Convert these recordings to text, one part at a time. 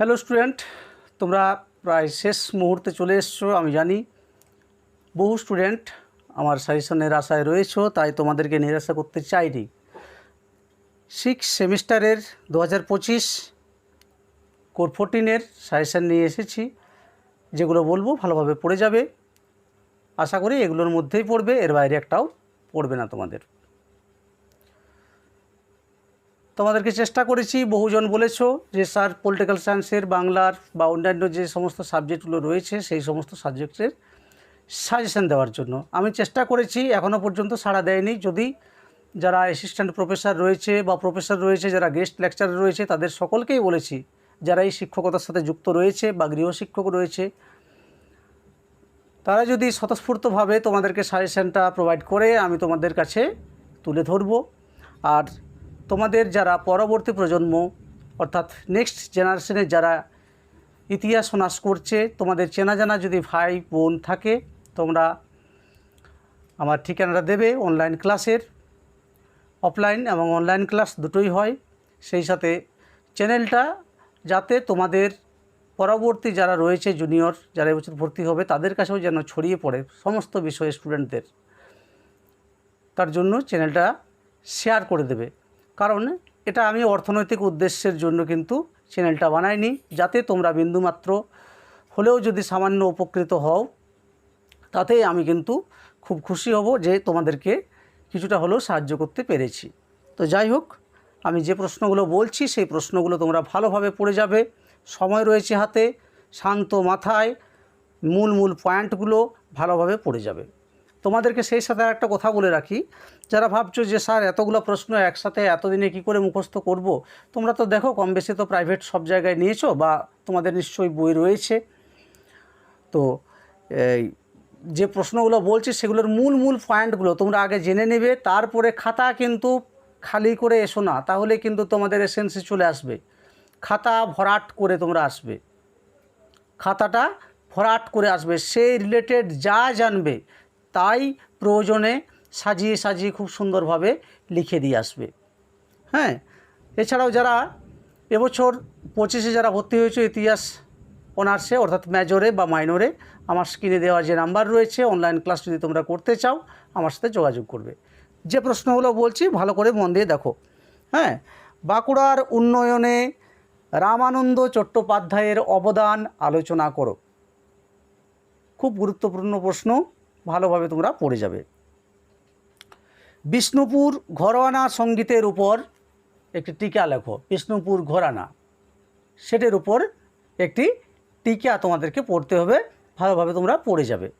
Hello student তোমরা প্রায় শেষ মুহূর্তে চলে এসছো, আমি জানি। বহু স্টুডেন্ট আমার সাজেশনের আশায় রয়েছো, তাই তোমাদেরকে নিরাশা করতে চাইনি। সিক্স সেমিস্টারের দু হাজার পঁচিশ কোর ফোরটিনের সাজেশান নিয়ে এসেছি, যেগুলো বলব ভালোভাবে পড়ে যাবে। আশা করি এগুলোর মধ্যেই পড়বে, এর বাইরে একটাও পড়বে না তোমাদের। তোমাদেরকে চেষ্টা করেছি, বহুজন বলেছ যে স্যার পলিটিক্যাল সায়েন্সের বাংলার বা অন্যান্য যে সমস্ত সাবজেক্টগুলো রয়েছে, সেই সমস্ত সাবজেক্টের সাজেশান দেওয়ার জন্য। আমি চেষ্টা করেছি এখনও পর্যন্ত সাড়া দেয়নি। যদি যারা অ্যাসিস্ট্যান্ট প্রফেসর রয়েছে বা প্রফেসর রয়েছে, যারা গেস্ট লেকচার রয়েছে, তাদের সকলকেই বলেছি, যারা এই শিক্ষকতার সাথে যুক্ত রয়েছে বা গৃহশিক্ষক রয়েছে, তারা যদি স্বতঃস্ফূর্তভাবে তোমাদেরকে সাজেশানটা প্রোভাইড করে, আমি তোমাদের কাছে তুলে ধরবো। আর তোমাদের যারা পরবর্তী প্রজন্ম, অর্থাৎ নেক্সট জেনারেশনের যারা ইতিহাস অনার্স করছে, তোমাদের চেনা জানা যদি ভাই বোন থাকে, তোমরা আমার ঠিকানাটা দেবে অনলাইন ক্লাসের অফলাইন এবং অনলাইন ক্লাস দুটোই হয়। সেই সাথে চ্যানেলটা যাতে তোমাদের পরবর্তী যারা রয়েছে জুনিয়র যারা এবছর ভর্তি হবে, তাদের কাছেও যেন ছড়িয়ে পড়ে সমস্ত বিষয়ে স্টুডেন্টদের তার জন্য চ্যানেলটা শেয়ার করে দেবে। কারণ এটা আমি অর্থনৈতিক উদ্দেশ্যের জন্য কিন্তু চ্যানেলটা বানাইনি, যাতে তোমরা বিন্দুমাত্র হলেও যদি সামান্য উপকৃত হও তাতে আমি কিন্তু খুব খুশি হব যে তোমাদেরকে কিছুটা হলেও সাহায্য করতে পেরেছি। তো যাই হোক, আমি যে প্রশ্নগুলো বলছি, সেই প্রশ্নগুলো তোমরা ভালোভাবে পড়ে যাবে। সময় রয়েছে হাতে, শান্ত মাথায়, মূল মূল পয়েন্টগুলো ভালোভাবে পড়ে যাবে। তোমাদেরকে সেই সাথে একটা কথা বলে রাখি। যারা ভাবছ যে, স্যার, এতগুলো প্রশ্ন একসাথে এতদিনে কি করে মুখস্থ করব? তোমরা তো দেখো কম বেশি তো প্রাইভেট সব জায়গায় নিয়েছো বা তোমাদের নিশ্চয়ই বই রয়েছে। তো, এই যে প্রশ্নগুলো বলছি, সেগুলোর মূল মূল পয়েন্টগুলো তোমরা আগে জেনে নেবে, তারপরে খাতা কিন্তু খালি করে এসো না, তাহলে কিন্তু তোমাদের এসেন্সে চলে আসবে। খাতা ভরাট করে তোমরা আসবে। খাতাটা ভরাট করে আসবে সেই রিলেটেড যা জানবে তাই প্রয়োজনে সাজিয়ে সাজিয়ে খুব সুন্দরভাবে লিখে দিয়ে আসবে। হ্যাঁ এছাড়াও যারা এবছর পঁচিশে যারা ভর্তি হয়েছে ইতিহাস অনার্সে, অর্থাৎ মেজরে বা মাইনরে আমার স্ক্রিনে দেওয়া যে নাম্বার রয়েছে অনলাইন ক্লাস যদি তোমরা করতে চাও, আমার সাথে যোগাযোগ করবে। যে প্রশ্নগুলো বলছি, ভালো করে মন দিয়ে দেখো। হ্যাঁ বাঁকুড়ার উন্নয়নে রামানন্দ চট্টোপাধ্যায়ের অবদান আলোচনা করো। খুব গুরুত্বপূর্ণ প্রশ্ন। ভালোভাবে তোমরা পড়ে যাবে। বিষ্ণুপুর ঘরানা সঙ্গীতের উপর একটি টিকা লেখো, বিষ্ণুপুর ঘরানা। সেটের উপর একটি টিকা তোমাদেরকে পড়তে হবে, ভালোভাবে তোমরা পড়ে যাবে।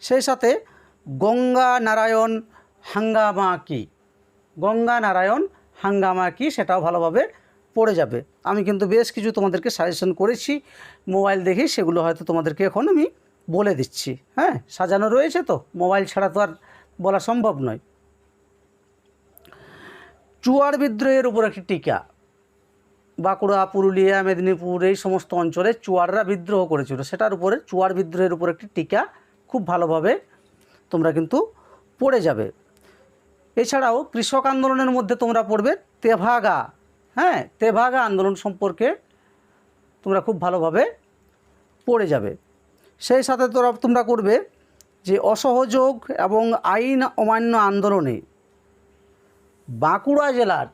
সেই সাথে গঙ্গা নারায়ণ হাঙ্গামা কি? গঙ্গা নারায়ণ হাঙ্গামা কি? সেটাও ভালোভাবে পড়ে যাবে। আমি কিন্তু বেশ কিছু তোমাদেরকে সাজেশন করেছি মোবাইল দেখে সেগুলো হয়তো তোমাদেরকে এখন আমি বলে দিচ্ছি। হ্যাঁ সাজানো রয়েছে তো, মোবাইল ছাড়া তো আর বলা সম্ভব নয়। চুয়ার বিদ্রোহের উপর একটি টিকা। বাঁকুড়া, পুরুলিয়া, মেদিনীপুর এই সমস্ত অঞ্চলে চুয়াররা বিদ্রোহ করেছিল। সেটার উপরে চুয়ার বিদ্রোহের উপর একটি টিকা খুব ভালোভাবে তোমরা কিন্তু পড়ে যাবে। এছাড়াও কৃষক আন্দোলনের মধ্যে তোমরা পড়বে তেভাগা। হ্যাঁ তেভাগা আন্দোলন সম্পর্কে তোমরা খুব ভালোভাবে পড়ে যাবে। সেই সাথে তোরা তোমরা করবে যে অসহযোগ এবং আইন অমান্য আন্দোলনে বাঁকুড়া জেলার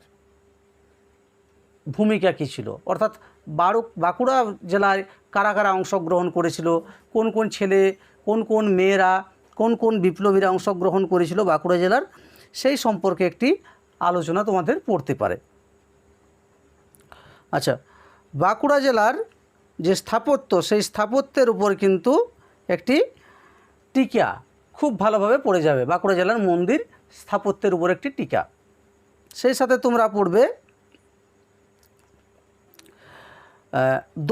ভূমিকা কী ছিল? অর্থাৎ বারো বাঁকুড়া জেলায় কারা কারা অংশগ্রহণ করেছিল? কোন কোন ছেলে, কোন কোন মেয়েরা, কোন কোন বিপ্লবীরা অংশগ্রহণ করেছিল বাঁকুড়া জেলার? সেই সম্পর্কে একটি আলোচনা তোমাদের পড়তে পারে। আচ্ছা বাঁকুড়া জেলার যে স্থাপত্য, সেই স্থাপত্যের উপর কিন্তু একটি টিকা খুব ভালোভাবে পড়ে যাবে। বাঁকুড়া জেলার মন্দির স্থাপত্যের উপর একটি টিকা। সেই সাথে তোমরা পড়বে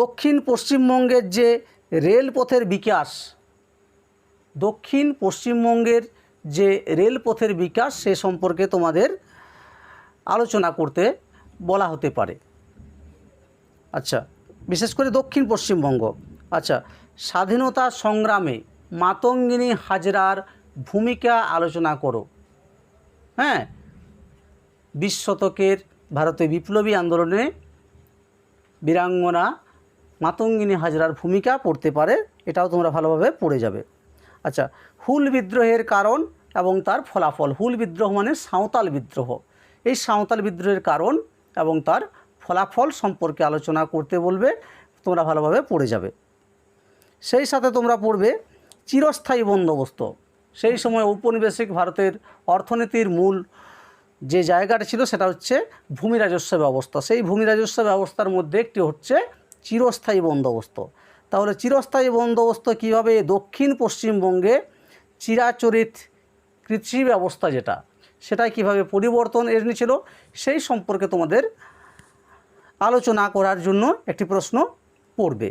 দক্ষিণ পশ্চিমবঙ্গের যে রেলপথের বিকাশ, দক্ষিণ পশ্চিমবঙ্গের যে রেলপথের বিকাশ, সে সম্পর্কে তোমাদের আলোচনা করতে বলা হতে পারে। আচ্ছা বিশেষ করে দক্ষিণ পশ্চিমবঙ্গ। আচ্ছা স্বাধীনতা সংগ্রামে মাতঙ্গিনী হাজরার ভূমিকা আলোচনা করো। হ্যাঁ বিশ শতকের ভারতে বিপ্লবী আন্দোলনে বীরাঙ্গনা মাতঙ্গিনী হাজরার ভূমিকা পড়তে পারে, এটাও তোমরা ভালোভাবে পড়ে যাবে। আচ্ছা হুল বিদ্রোহের কারণ এবং তার ফলাফল। হুল বিদ্রোহ মানে সাঁওতাল বিদ্রোহ। এই সাঁওতাল বিদ্রোহের কারণ এবং তার ফলাফল সম্পর্কে আলোচনা করতে বলবে, তোমরা ভালোভাবে পড়ে যাবে। সেই সাথে তোমরা পড়বে চিরস্থায়ী বন্দোবস্ত। সেই সময় ঔপনিবেশিক ভারতের অর্থনীতির মূল যে জায়গাটা ছিল সেটা হচ্ছে ভূমি রাজস্ব ব্যবস্থা। সেই ভূমি রাজস্ব ব্যবস্থার মধ্যে একটি হচ্ছে চিরস্থায়ী বন্দোবস্ত। তাহলে চিরস্থায়ী বন্দোবস্ত কীভাবে? দক্ষিণ পশ্চিমবঙ্গে চিরাচরিত কৃষি ব্যবস্থা যেটা সেটা কীভাবে পরিবর্তন এনেছিল সেই সম্পর্কে তোমাদের আলোচনা করার জন্য একটি প্রশ্ন পড়বে।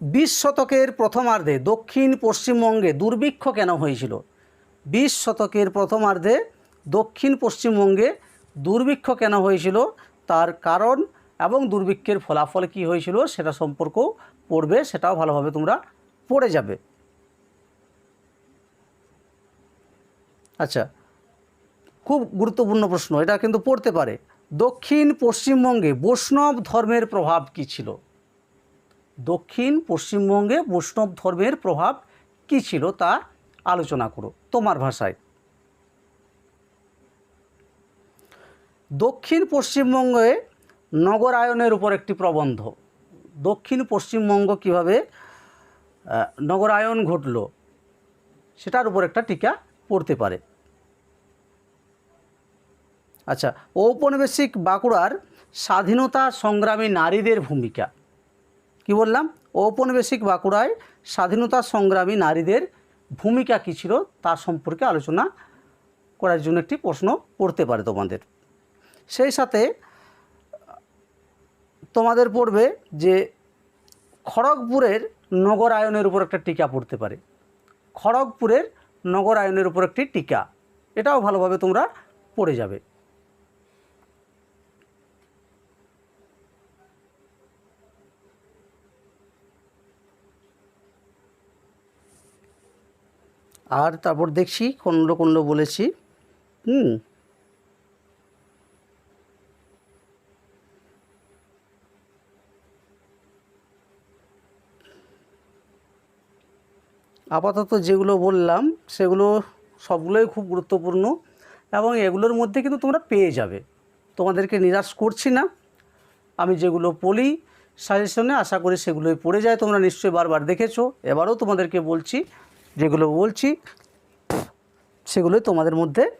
বিশ শতকের প্রথমার্ধে দক্ষিণ পশ্চিমবঙ্গে দুর্ভিক্ষ কেন হয়েছিল? বিশ শতকের প্রথমার্ধে দক্ষিণ পশ্চিমবঙ্গে দুর্ভিক্ষ কেন হয়েছিল? তার কারণ এবং দুর্ভিক্ষের ফলাফল কি হয়েছিল সেটা সম্পর্ক পড়বে, সেটাও ভালোভাবে তোমরা পড়ে যাবে। আচ্ছা খুব গুরুত্বপূর্ণ প্রশ্ন, এটা কিন্তু পড়তে পারে। দক্ষিণ পশ্চিমবঙ্গে বৈষ্ণব ধর্মের প্রভাব কী ছিল? দক্ষিণ পশ্চিমবঙ্গে বৈষ্ণব ধর্মের প্রভাব কী ছিল তা আলোচনা করো তোমার ভাষায়। দক্ষিণ পশ্চিমবঙ্গে নগরায়নের উপর একটি প্রবন্ধ। দক্ষিণ পশ্চিমবঙ্গ কীভাবে নগরায়ন ঘটল, সেটার উপর একটা টিকা পড়তে পারে। আচ্ছা ঔপনিবেশিক বাঁকুড়ার স্বাধীনতা সংগ্রামী নারীদের ভূমিকা। কি বললাম? ঔপনিবেশিক বাঁকুড়ায় স্বাধীনতা সংগ্রামী নারীদের ভূমিকা কী ছিল তার সম্পর্কে আলোচনা করার জন্য একটি প্রশ্ন পড়তে পারে তোমাদের। সেই সাথে, তোমাদের পড়বে যে খড়গপুরের নগরায়নের উপর একটা টিকা পড়তে পারে। খড়গপুরের নগরায়নের উপর একটি টিকা। এটাও ভালোভাবে তোমরা পড়ে যাবে। আর তারপর দেখছি খণ্ড খণ্ড বলেছি, হুম। আপাতত যেগুলো বললাম, সেগুলো সবগুলোই খুব গুরুত্বপূর্ণ এবং এগুলোর মধ্যে কিন্তু তোমরা পেয়ে যাবে। তোমাদেরকে নিরাশ করছি না। আমি যেগুলো বলি সাজেশনে আশা করি সেগুলোই পড়ে যায়। তোমরা নিশ্চয়ই বারবার দেখেছ। এবারও তোমাদেরকে বলছি যেগুলো বলছি, সেগুলোই তোমাদের মধ্যে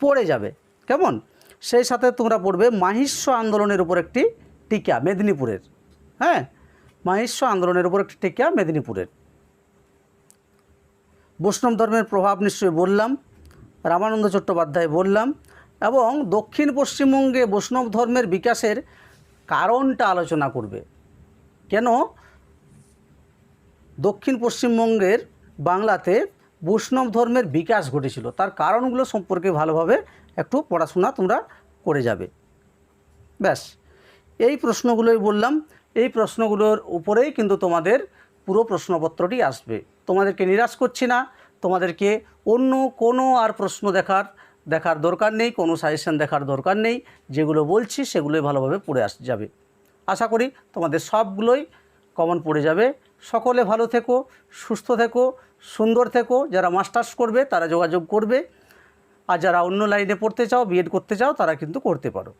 পড়ে যাবে। কেমন? সেই সাথে তোমরা পড়বে মাহিষ্য আন্দোলনের উপর একটি টিকা, মেদিনীপুরের। হ্যাঁ? মাহিষ্য আন্দোলনের উপর একটি টিকা, মেদিনীপুরের। বৈষ্ণব ধর্মের প্রভাব নিশ্চয়ই বললাম, রামানন্দ চট্টোপাধ্যায় বললাম, এবং দক্ষিণ পশ্চিমবঙ্গে বৈষ্ণব ধর্মের বিকাশের কারণটা আলোচনা করবে। কেন? দক্ষিণ পশ্চিমবঙ্গের বাংলাতে বৈষ্ণব ধর্মের বিকাশ ঘটেছিল। তার কারণগুলো সম্পর্কে ভালোভাবে একটু পড়াশোনা তোমরা করে যাবে। ব্যাস, এই প্রশ্নগুলোই বললাম। এই প্রশ্নগুলোর উপরেই কিন্তু তোমাদের পুরো প্রশ্নপত্রটি আসবে। তোমাদেরকে নিরাশ করছি না। তোমাদেরকে অন্য কোনো আর প্রশ্ন দেখার দেখার দরকার নেই, কোনো সাজেশন দেখার দরকার নেই। যেগুলো বলছি সেগুলোই ভালোভাবে পড়ে আস, যাবে। আশা করি তোমাদের সবগুলোই কমন পড়ে যাবে। সকলে ভালো থেকো, সুস্থ থেকো, সুন্দর থেকো। যারা মাস্টার্স করবে, তারা যোগাযোগ করবে। আর যারা অন্য লাইনে পড়তে চাও বিএড করতে চাও, তারা কিন্তু করতে পারো।